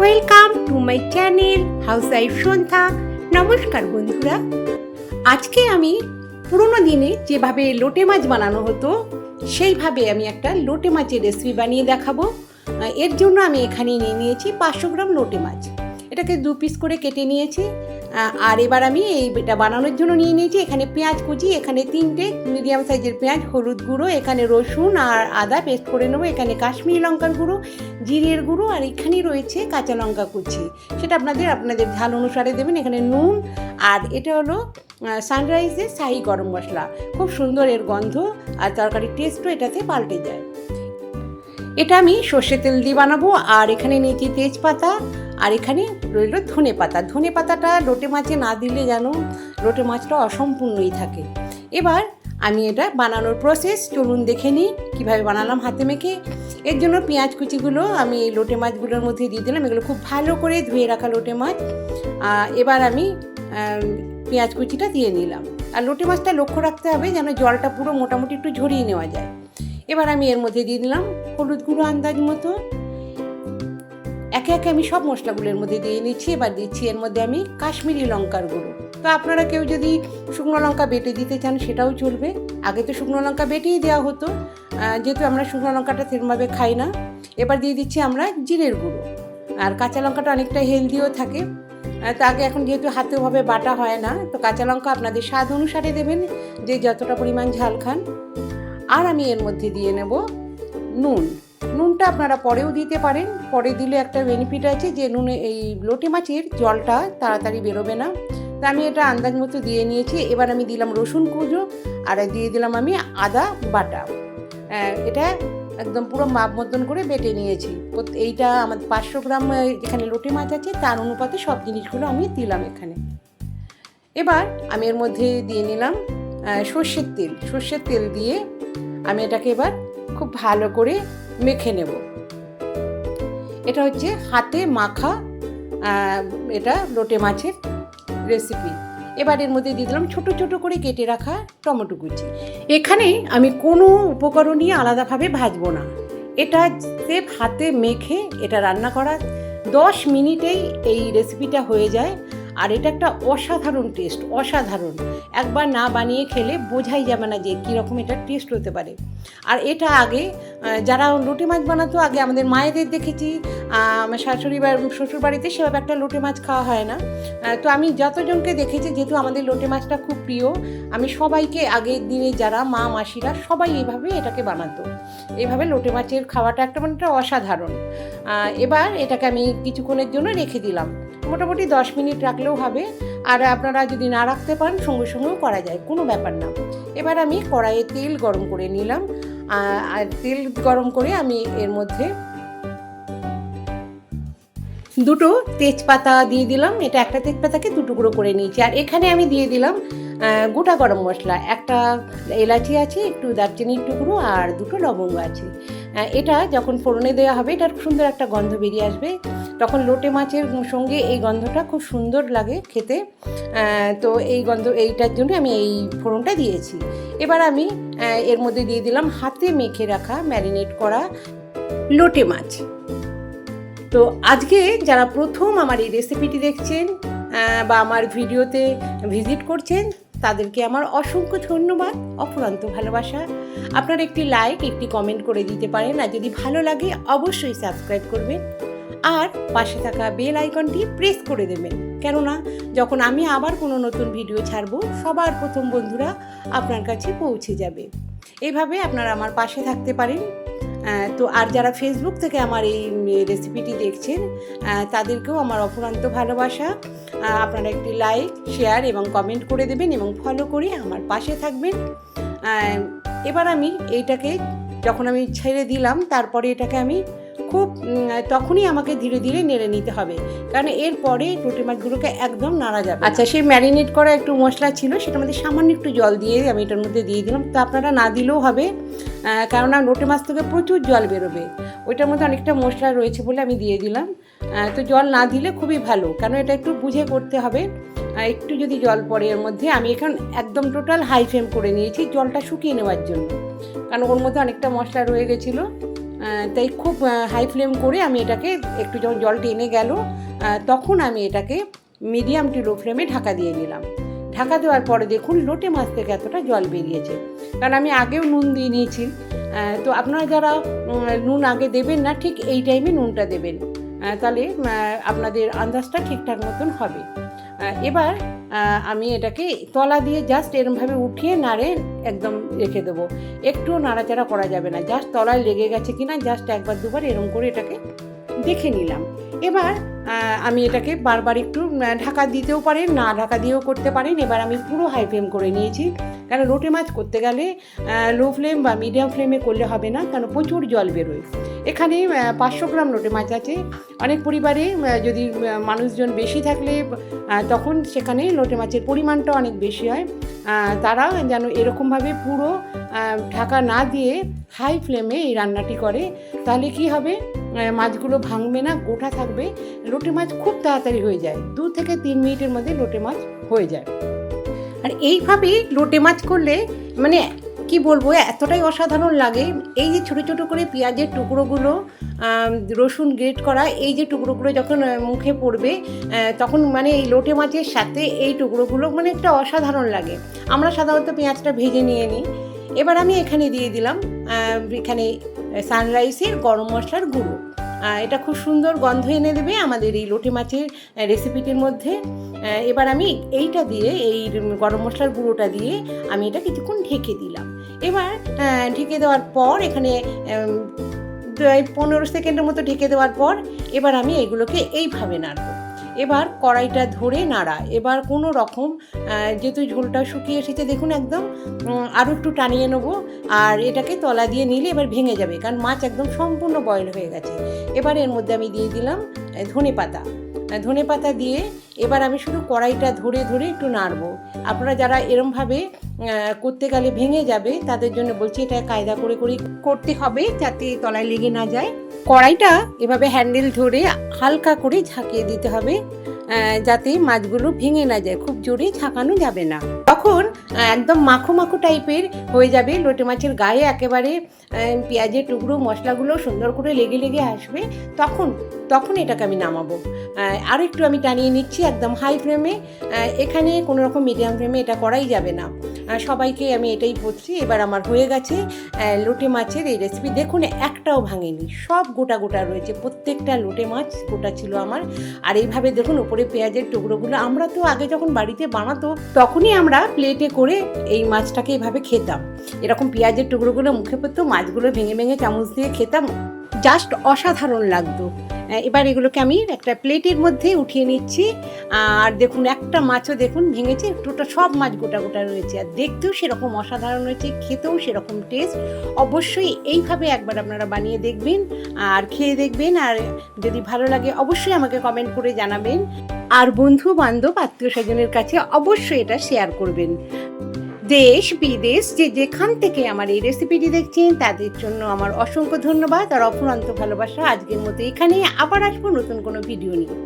Welcome to my channel housewife Sandhya নমস্কার বন্ধুরা। আজকে আমি পুরোনো দিনে যেভাবে লোটে মাছ বানানো হতো, সেইভাবে আমি একটা লোটে মাছের রেসিপি বানিয়ে দেখাবো। এর জন্য আমি এখানে নিয়ে নিয়েছি পাঁচশো গ্রাম লোটে মাছ। এটাকে দু পিস করে কেটে নিয়েছি। আর এবার আমি এই এটা বানানোর জন্য নিয়ে নিয়েছি। এখানে পেঁয়াজ কুচি, এখানে তিনটে মিডিয়াম সাইজের পেঁয়াজ, হলুদ গুঁড়ো, এখানে রসুন আর আদা পেস্ট করে নেব। এখানে কাশ্মীরি লঙ্কার গুঁড়ো, জিরের গুঁড়ো আর এখানেই রয়েছে কাঁচা লঙ্কা কুচি। সেটা আপনাদের আপনাদের ঝাল অনুসারে দেবেন। এখানে নুন আর এটা হলো সানরাইজের শাহি গরম মশলা। খুব সুন্দর এর গন্ধ আর তরকারির টেস্টও এটাতে পাল্টে যায়। এটা আমি সর্ষে তেল দিয়ে বানাবো। আর এখানে নিয়েছি তেজপাতা আর এখানে রইল ধনে পাতা। ধনে পাতাটা লোটে মাছে না দিলে যেন লোটে মাছটা অসম্পূর্ণই থাকে। এবার আমি এটা বানানোর প্রসেস চলুন দেখে নিই কীভাবে বানালাম হাতে মেখে। এর জন্য পেঁয়াজ কুচিগুলো আমি এই লোটে মাছগুলোর মধ্যে দিয়ে দিলাম। এগুলো খুব ভালো করে ধুয়ে রাখা লোটে মাছ। এবার আমি পেঁয়াজ কুচিটা দিয়ে নিলাম। আর লোটে মাছটা লক্ষ্য রাখতে হবে যেন জলটা পুরো মোটামুটি একটু ঝরিয়ে নেওয়া যায়। এবার আমি এর মধ্যে দিয়ে দিলাম হলুদ গুঁড়ো আন্দাজ মতো। একে একে আমি সব মশলাগুলোর মধ্যে দিয়ে নিচ্ছি, এবার দিচ্ছি এর মধ্যে আমি কাশ্মীরি লঙ্কার গুঁড়ো। তো আপনারা কেউ যদি শুকনো লঙ্কা বেটে দিতে চান, সেটাও চলবে। আগে তো শুকনো লঙ্কা বেটেই দেওয়া হতো। যেহেতু আমরা শুকনো লঙ্কাটা সেরমভাবে খাই না, এবার দিয়ে দিচ্ছি আমরা জিরের গুঁড়ো। আর কাঁচা লঙ্কাটা অনেকটা হেলদিও থাকে। তো আগে এখন যেহেতু হাতেভাবে বাটা হয় না, তো কাঁচা লঙ্কা আপনাদের স্বাদ অনুসারে দেবেন, যে যতটা পরিমাণ ঝাল খান। আর আমি এর মধ্যে দিয়ে নেব নুন। নুনটা আপনারা পরেও দিতে পারেন। পরে দিলে একটা বেনিফিট আছে যে নুনে এই লোটে মাছের জলটা তাড়াতাড়ি বেরোবে না। তা আমি এটা আন্দাজ মতো দিয়ে নিয়েছি। এবার আমি দিলাম রসুন কুঁজো আর দিয়ে দিলাম আমি আদা বাটা। আহ, এটা একদম পুরো মাপ মতন করে বেটে নিয়েছি। এইটা আমার পাঁচশো গ্রাম যেখানে লোটে মাছ আছে তার অনুপাতে সব জিনিসগুলো আমি দিলাম এখানে। এবার আমি এর মধ্যে দিয়ে নিলাম সর্ষের তেল। সর্ষের তেল দিয়ে আমি এটাকে এবার খুব ভালো করে মেখে নেব। এটা হচ্ছে হাতে মাখা এটা লোটে মাছের রেসিপি এবার এর মধ্যে দিয়ে দিলাম ছোটো ছোটো করে কেটে রাখা টমেটো কুচি। এখানে আমি কোনো উপকরণই আলাদাভাবে ভাজবো না। এটা সেফ হাতে মেখে এটা রান্না করা দশ মিনিটেই এই রেসিপিটা হয়ে যায়। আর এটা একটা অসাধারণ টেস্ট অসাধারণ। একবার না বানিয়ে খেলে বোঝাই যাবে না যে কীরকম এটা টেস্ট হতে পারে। আর এটা আগে যারা লোটে মাছ বানাতো, আগে আমাদের মায়েদের দেখেছি আমার শাশুড়ি বা শ্বশুর বাড়িতে সেভাবে একটা লোটে মাছ খাওয়া হয় না। তো আমি যতজনকে দেখেছি, যেহেতু আমাদের লোটে মাছটা খুব প্রিয়, আমি সবাইকে আগের দিনে যারা মা, মাসিরা সবাই এইভাবে এটাকে বানাতো। এইভাবে লোটে মাছের খাওয়াটা একটা মানে অসাধারণ। এবার এটাকে আমি কিছুক্ষণের জন্য রেখে দিলাম। মোটামুটি দশ মিনিট রাখলেও হবে। আর আপনারা যদি না রাখতে পারেন, সঙ্গে সঙ্গেও করা যায়, কোনো ব্যাপার না। এবার আমি কড়াইয়ে তেল গরম করে নিলাম। আর তেল গরম করে আমি এর মধ্যে দুটো তেজপাতা দিয়ে দিলাম। এটা একটা তেজপাতাকে দু টুকরো করে নিয়েছি। আর এখানে আমি দিয়ে দিলাম গোটা গরম মশলা। একটা এলাচি আছে, একটু দারচিনির টুকরো আর দুটো লবঙ্গ আছে। এটা যখন ফোড়নে দেওয়া হবে, এটার সুন্দর একটা গন্ধ বেরিয়ে আসবে। তখন লোটে মাছের সঙ্গে এই গন্ধটা খুব সুন্দর লাগে খেতে। তো এই গন্ধ, এইটার জন্য আমি এই ফোড়নটা দিয়েছি। এবার আমি এর মধ্যে দিয়ে দিলাম হাতে মেখে রাখা ম্যারিনেট করা লোটে মাছ। তো আজকে যারা প্রথম আমার এই রেসিপিটি দেখছেন বা আমার ভিডিওতে ভিজিট করছেন, তাদেরকে আমার অসংখ্য ধন্যবাদ, অফুরন্ত ভালোবাসা। আপনারা একটি লাইক, একটি কমেন্ট করে দিতে পারেন, আর যদি ভালো লাগে অবশ্যই সাবস্ক্রাইব করবেন। আর পাশে থাকা বেল আইকনটি প্রেস করে দেবেন। কেননা, যখন আমি আবার কোনো নতুন ভিডিও ছাড়বো, সবার প্রথম বন্ধুরা আপনার কাছে পৌঁছে যাবে। এইভাবে আপনারা আমার পাশে থাকতে পারেন। তো আর যারা ফেসবুক থেকে আমার এই রেসিপিটি দেখছেন তাদেরকেও আমার অফুরন্ত ভালোবাসা। আপনারা একটি লাইক শেয়ার এবং কমেন্ট করে দেবেন এবং ফলো করে আমার পাশে থাকবেন। এবার আমি এইটাকে যখন আমি ছেড়ে দিলাম, তারপরে এটাকে আমি খুব তখনই আমাকে ধীরে ধীরে নেড়ে নিতে হবে। কারণ এরপরে রুটি মাছগুলোকে একদম নাড়া যাবে আচ্ছা সেই ম্যারিনেট করা একটু মশলা ছিল, সেটার মধ্যে সামান্য একটু জল দিয়ে আমি এটার মধ্যে দিয়ে দিলাম। তো আপনারা না দিলেও হবে কেননা লোটে মাছ থেকে প্রচুর জল বেরোবে। ওইটার মধ্যে অনেকটা মশলা রয়েছে বলে আমি দিয়ে দিলাম। তো জল না দিলে খুবই ভালো, কারণ এটা একটু বুঝে করতে হবে। একটু যদি জল পড়ে এর মধ্যে, আমি এখন একদম টোটাল হাই ফ্লেম করে নিয়েছি জলটা শুকিয়ে নেওয়ার জন্য। কারণ ওর মধ্যে অনেকটা মশলা রয়ে গেছিল। তাই খুব হাই ফ্লেম করে আমি এটাকে একটু যখন জল টেনে গেল তখন আমি এটাকে মিডিয়াম টু লো ফ্লেমে ঢাকা দিয়ে নিলাম ঢাকা দেওয়ার পরে দেখুন, লোটে মাছ থেকে এতটা জল বেরিয়েছে। কারণ আমি আগেও নুন দিয়ে নিয়েছি। তো আপনারা যারা নুন আগে দেবেন না, ঠিক এই টাইমে নুনটা দেবেন। তাহলে আপনাদের আন্দাজটা ঠিকঠাক মতন হবে। এবার আমি এটাকে তলা দিয়ে জাস্ট এরমভাবে উঠিয়ে নাড়ে একদম রেখে দেবো। একটুও নাড়াচাড়া করা যাবে না। জাস্ট তলায় লেগে গেছে কিনা জাস্ট একবার দুবার এরম করে এটাকে দেখে নিলাম। এবার আমি এটাকে বারবার একটু ঢাকা দিতেও পারেন, না ঢাকা দিয়েও করতে পারেন। এবার আমি পুরো হাই ফ্লেম করে নিয়েছি। কারণ লোটে মাছ করতে গেলে লো ফ্লেম বা মিডিয়াম ফ্লেমে করলে হবে না কারণ প্রচুর জল বেরোয়। এখানে পাঁচশো গ্রাম লোটে মাছ আছে। অনেক পরিবারে যদি মানুষজন বেশি থাকলে তখন সেখানে লোটে মাছের পরিমাণটা অনেক বেশি হয়। তারা যেন এরকমভাবে পুরো ঢাকা না দিয়ে হাই ফ্লেমে এই রান্নাটি করে, তাহলে কি হবে? মাছগুলো ভাঙবে না, গোটা থাকবে। লোটে মাছ খুব তাড়াতাড়ি হয়ে যায়। দু থেকে তিন মিনিটের মধ্যে লোটে মাছ হয়ে যায়। আর এইভাবে লোটে মাছ করলে মানে কি বলব, এতটাই অসাধারণ লাগে। এই যে ছোটো ছোটো করে পেঁয়াজের টুকরোগুলো রসুন গ্রেট করা, এই যে টুকরোগুলো যখন মুখে পড়বে তখন মানে এই লোটে মাছের সাথে এই টুকরোগুলো মানে একটা অসাধারণ লাগে। আমরা সাধারণত পেঁয়াজটা ভেজে নিয়ে নিই। এবার আমি এখানে দিয়ে দিলাম এখানে সানরাইসের গরম মশলার গুঁড়ো। এটা খুব সুন্দর গন্ধ এনে দেবে আমাদের এই লোটে মাছের রেসিপিটির মধ্যে। এবার আমি এইটা দিয়ে, এই গরম মশলার গুঁড়োটা দিয়ে আমি এটা কিছুক্ষণ ঢেকে দিলাম। এবার ঢেকে দেওয়ার পর এখানে পনেরো সেকেন্ডের মতো ঢেকে দেওয়ার পর এবার আমি এগুলোকে এইভাবে নাড়বো। এবার কড়াইটা ধরে নাড়া। এবার কোনো রকম যেহেতু ঝোলটা শুকিয়ে এসেছে, দেখুন একদম আরও একটু টানিয়ে নেব। আর এটাকে তলা দিয়ে নিলে এবার ভেঙে যাবে, কারণ মাছ একদম সম্পূর্ণ বয়েল হয়ে গেছে। এবার এর মধ্যে আমি দিয়ে দিলাম ধনে পাতা। ধনে পাতা দিয়ে এবার আমি শুধু কড়াইটা ধরে ধরে একটু নাড়বো। আপনারা যারা এরমভাবে করতে গেলে ভেঙে যাবে, তাদের জন্য বলছি এটা কায়দা করে করে করতে হবে, যাতে তলায় লেগে না যায়। কড়াইটা এভাবে হ্যান্ডেল ধরে হালকা করে ঝাঁকিয়ে দিতে হবে যাতে মাছগুলো ভেঙে না যায়। খুব জোরে ঝাঁকানো যাবে না। তখন একদম মাখো মাখো টাইপের হয়ে যাবে। লোটে মাছের গায়ে একেবারে পেঁয়াজের টুকরো, মশলাগুলো সুন্দর করে লেগে লেগে আসবে। তখন তখন এটাকে আমি নামাবো। আর একটু আমি টানিয়ে নিচ্ছি একদম হাই ফ্লেমে এখানে কোনো রকম মিডিয়াম ফ্লেমে এটা করাই যাবে না। সবাইকে আমি এটাই বলছি, এবার আমার হয়ে গেছে লোটে মাছের এই রেসিপি দেখুন, একটাও ভাঙেনি, সব গোটা গোটা রয়েছে, প্রত্যেকটা লোটে মাছ গোটা ছিল আমার। আর এইভাবে দেখুন, উপরে পেঁয়াজের টুকরোগুলো, আমরা তো আগে যখন বাড়িতে বানাতো, তখনই আমরা প্লেটে করে এই মাছটাকে এইভাবে খেতাম। এরকম পেঁয়াজের টুকরোগুলো মুখে পড়তো, মাছগুলো ভেঙে ভেঙে চামচ দিয়ে খেতাম। জাস্ট অসাধারণ লাগতো। এবার এগুলোকে আমি একটা প্লেটের মধ্যে উঠিয়ে নিচ্ছি। আর দেখুন, একটা মাছও দেখুন ভেঙেছে একটুটা সব মাছ গোটা গোটা রয়েছে। আর দেখতেও সেরকম অসাধারণ হয়েছে, খেতেও সেরকম টেস্ট অবশ্যই এইভাবে একবার আপনারা বানিয়ে দেখবেন আর খেয়ে দেখবেন। আর যদি ভালো লাগে, অবশ্যই আমাকে কমেন্ট করে জানাবেন। আর বন্ধু বান্ধব আত্মীয় স্বজনের কাছে অবশ্যই এটা শেয়ার করবেন। দেশ, বিদেশ, যে যেখান থেকে আমার এই রেসিপিটি দেখছেন, তাদের জন্য আমার অসংখ্য ধন্যবাদ। আর অফুরন্ত ভালোবাসা আজকের মতো এখানে আবার আসব নতুন কোনো ভিডিও নিয়ে।